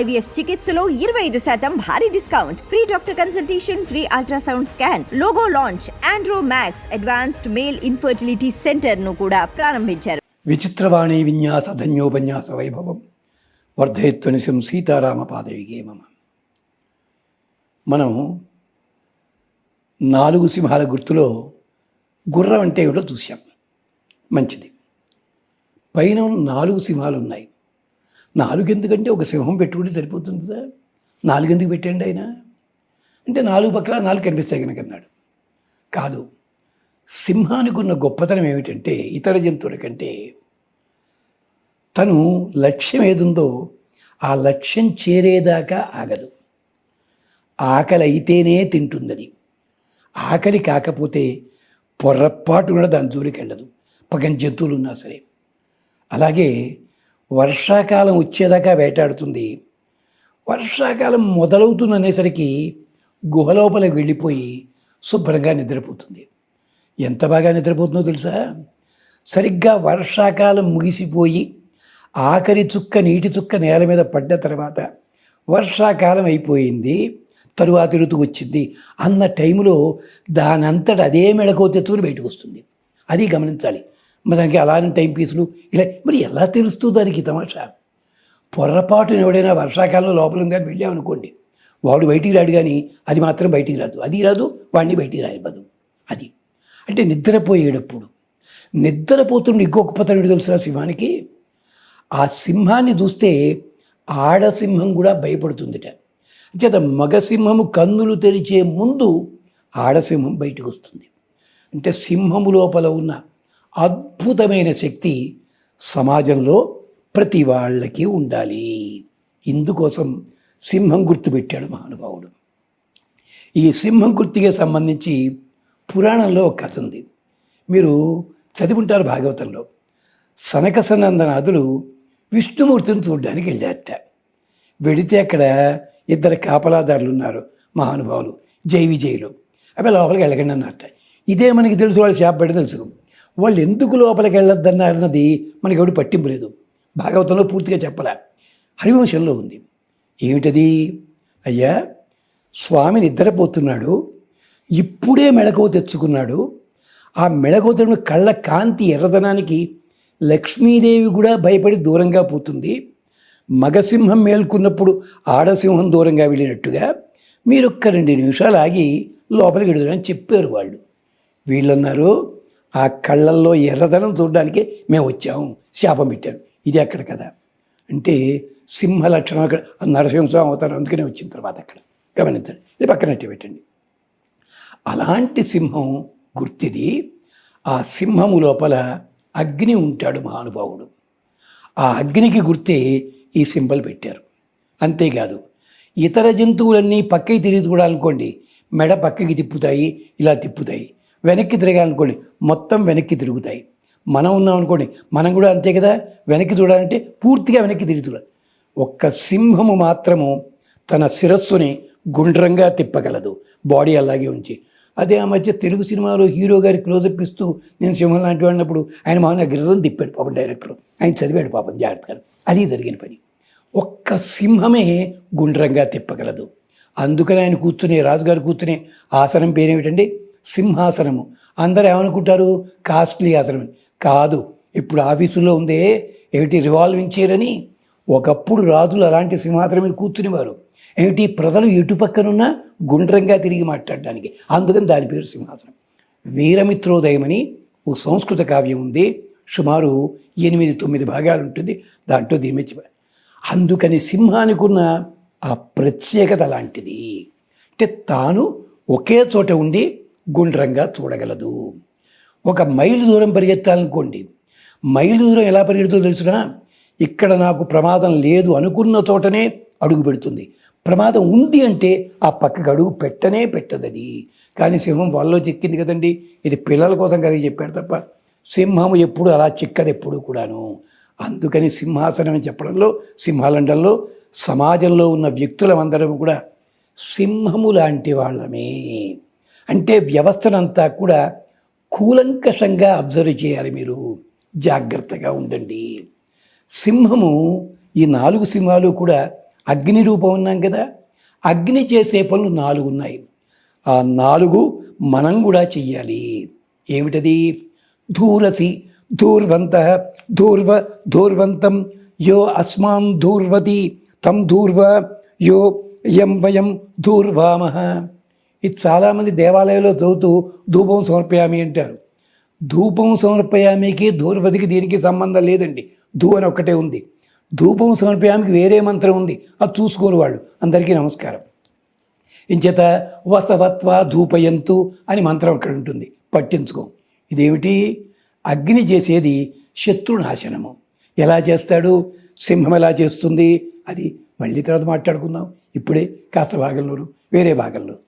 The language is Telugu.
ఐవీఎఫ్ చికిత్సలో ఇరవై ఐదు శాతం భారీ discount. Free doctor consultation free ultrasound scan logo launch Andro Max advanced male infertility సెంటర్ను కూడా ప్రారంభించారు. విచిత్రవాణి విన్యాస ధన్యోపన్యాస వైభవం. వర్ధయత్వనిశం సీతారామ పాదవిగే మమ. మనం నాలుగు సింహాల గుర్తులో గుర్రం అంటే ఏమిటో చూసాం మంచిది. పైన నాలుగు సింహాలు ఉన్నాయి నాలుగెందుకంటే ఒక సింహం పెట్టుకుంటే సరిపోతుంది కదా పెట్టండి ఆయన? అంటే నాలుగు పక్కల నాలుగు కనిపిస్తాయి కనుక అన్నాడు. కాదు సింహానికి ఉన్న గొప్పతనం ఏమిటంటే ఇతర జంతువుల కంటే తను లక్ష్యం ఏదుందో ఆ లక్ష్యం చేరేదాకా ఆగదు. ఆకలి అయితేనే తింటుంది ఆకలి కాకపోతే పొర్రపాటు కూడా దాని జోలికి వెళ్ళదు పగని జంతువులు ఉన్నా సరే. అలాగే వర్షాకాలం వచ్చేదాకా వేటాడుతుంది. వర్షాకాలం మొదలవుతుంది అనేసరికి గుహలోపలికి వెళ్ళిపోయి శుభ్రంగా నిద్రపోతుంది. ఎంత బాగా నిద్రపోతుందో తెలుసా? సరిగ్గా వర్షాకాలం ముగిసిపోయి ఆఖరి చుక్క నీటి చుక్క నేల మీద పడ్డ తర్వాత వర్షాకాలం అయిపోయింది. తరువాతి ఋతువు వచ్చింది. అన్న టైంలో దానంతట అదే మెళకో తెచ్చుకుని బయటకు వస్తుంది. అది గమనించాలి. మరి దానికి అలాంటి టైం పీసులు ఇలా మరి ఎలా తెలుస్తుంది దానికి తమాషా? పొరపాటున ఎవడైనా వర్షాకాలంలో లోపల ఉందని వెళ్ళామనుకోండి వాడు బయటికి రాడు కానీ అది మాత్రం బయటికి రాదు. అది రాదు వాడిని బయటికి రానివ్వదు. అది. అంటే నిద్రపోయేటప్పుడు నిద్రపోతున్న ఇంకొక పతనుడు తెలుసా సింహానికి? ఆ సింహాన్ని చూస్తే ఆడసింహం కూడా భయపడుతుందిట. అంచేత మగసింహము కన్నులు తెరిచే ముందు ఆడసింహం బయటకు వస్తుంది. అంటే సింహము లోపల ఉన్న అద్భుతమైన శక్తి సమాజంలో ప్రతి వాళ్ళకి ఉండాలి. ఇందుకోసం సింహం గుర్తుపెట్టాడు మహానుభావుడు. ఈ సింహం గుర్తుకి సంబంధించి పురాణంలో ఒక కథ ఉంది. మీరు చదివింటారు భాగవతంలో. సనక సనందనాథులు విష్ణుమూర్తిని చూడడానికి వెళ్ళారట. వెడితే అక్కడ ఇద్దరు కాపలాదారులు ఉన్నారు మహానుభావులు. జై విజయులు. అవి లోపలికి వెళ్ళకండి అన్నట్ట ఇదే మనకి తెలుసు వాళ్ళు చేపబడి తెలుసు వాళ్ళు ఎందుకు లోపలికి వెళ్ళొద్దన్నారన్నది మనకి ఎవడు పట్టింపు లేదు. భాగవతంలో పూర్తిగా చెప్పలే. హరివంశంలో ఉంది. ఏమిటది? అయ్యా స్వామి నిద్రపోతున్నాడు. ఇప్పుడే మెళకువ తెచ్చుకున్నాడు. ఆ మెళకువ తెచ్చిన కళ్ళ కాంతి ఎర్రదనానికి లక్ష్మీదేవి కూడా భయపడి దూరంగా పోతుంది. మగసింహం మేల్కొన్నప్పుడు ఆడసింహం దూరంగా వెళ్ళినట్టుగా మీరు ఒక్క రెండు నిమిషాలు ఆగి లోపలికి వెడుదని చెప్పారు వాళ్ళు. వీళ్ళన్నారు ఆ కళ్ళల్లో ఎర్రదనం చూడడానికి మేము వచ్చాము శాపం పెట్టాను ఇది అక్కడ కదా. అంటే సింహ లక్షణం అక్కడ నరసింహస్వామి అవుతారు అందుకనే వచ్చిన తర్వాత అక్కడ. గమనించండి. ఇది పక్కనట్టే పెట్టండి. అలాంటి సింహం గుర్తిది. ఆ సింహము లోపల అగ్ని ఉంటాడు మహానుభావుడు. ఆ అగ్నికి గుర్తే ఈ సింబల్ పెట్టారు. అంతేకాదు ఇతర జంతువులన్నీ పక్కకి తిరిగి చూడాలనుకోండి మెడ పక్కకి తిప్పుతాయి ఇలా తిప్పుతాయి. వెనక్కి తిరగాలనుకోండి మొత్తం వెనక్కి తిరుగుతాయి. మనం ఉన్నాం అనుకోండి మనం కూడా అంతే కదా? వెనక్కి చూడాలంటే పూర్తిగా వెనక్కి తిరిగి చూడాలి. ఒక్క సింహము మాత్రము తన శిరస్సుని గుండ్రంగా తిప్పగలదు. బాడీ అలాగే ఉంచి. అదే ఆ మధ్య తెలుగు సినిమాలో హీరో గారి క్లోజప్ ఇస్తూ నేను సింహం లాంటి వాడినప్పుడు ఆయన మౌన గిర్రం తిప్పాడు పాపం డైరెక్టర్. ఆయన చదివాడు పాపం జాగ్రత్తగా అది జరిగిన పని. ఒక్క సింహమే గుండ్రంగా తిప్పగలదు. అందుకని ఆయన కూర్చునే రాజుగారు కూర్చునే ఆసనం పేరేమిటండి? సింహాసనము. అందరు ఏమనుకుంటారు? కాస్ట్లీ ఆసనం కాదు ఇప్పుడు ఆఫీసులో ఉందే ఏమిటి రివాల్వింగ్ చైర్ అని? ఒకప్పుడు రాజులు అలాంటి సింహాసనం మీద కూర్చునేవారు. ఏమిటి? ప్రజలు ఇటుపక్కనున్న గుండ్రంగా తిరిగి మాట్లాడడానికి. అందుకని దాని పేరు సింహాసనం. వీరమిత్రోదయమని ఓ సంస్కృత కావ్యం ఉంది. సుమారు ఎనిమిది తొమ్మిది భాగాలు ఉంటుంది. దాంట్లో దీమెచ్చి అందుకని సింహానికి ఉన్న ఆ ప్రత్యేకత లాంటిది. అంటే తాను ఒకే చోట ఉండి గుండ్రంగా చూడగలదు. ఒక మైలు దూరం పరిగెత్తాలనుకోండి మైలు దూరం ఎలా పరిగెడుతుందో తెలుసునా ఇక్కడ నాకు ప్రమాదం లేదు అనుకున్న చోటనే అడుగు పెడుతుంది. ప్రమాదం ఉంది అంటే ఆ పక్కకు అడుగు పెట్టనే పెట్టదని కానీ సింహం వాళ్ళలో చిక్కింది కదండి. ఇది పిల్లల కోసం కదా చెప్పాడు తప్ప సింహము ఎప్పుడు అలా చిక్కదు ఎప్పుడు కూడాను. అందుకని సింహాసనం అని చెప్పడంలో సింహాలండంలో సమాజంలో ఉన్న వ్యక్తులమందరం కూడా సింహము లాంటి వాళ్ళమే. అంటే వ్యవస్థనంతా కూడా కూలంకషంగా అబ్జర్వ్ చేయాలి మీరు. జాగ్రత్తగా ఉండండి. సింహము ఈ నాలుగు సింహాలు కూడా అగ్ని రూపం ఉన్నాం కదా. అగ్ని చేసే పనులు నాలుగు ఉన్నాయి. ఆ నాలుగు మనం కూడా చెయ్యాలి. ఏమిటది? ధూరసి ధూర్వంత ధూర్వ ధూర్వంతం యో అస్మాన్ ధూర్వతి తం ధూర్వ యో యం వయం ధూర్వామహ ఇది చాలామంది దేవాలయంలో చదువుతూ ధూపం సమర్పయామి అంటారు. ధూపం సమర్పయామికి ధూర్వతికి దీనికి సంబంధం లేదండి. ధూ అని ఒక్కటే ఉంది. ధూపం సమర్పయామికి వేరే మంత్రం ఉంది. అది చూసుకోరు వాళ్ళు. అందరికీ నమస్కారం. ఇంచేత వసవత్వ ధూపయంతు అని మంత్రం అక్కడ ఉంటుంది. పట్టించుకో. ఇదేమిటి? అగ్ని చేసేది శత్రునాశనము ఎలా చేస్తాడు? సింహం ఎలా చేస్తుంది? అది మళ్ళీ తర్వాత మాట్లాడుకుందాం. ఇప్పుడే కాస్త భాగంలోను వేరే భాగంలో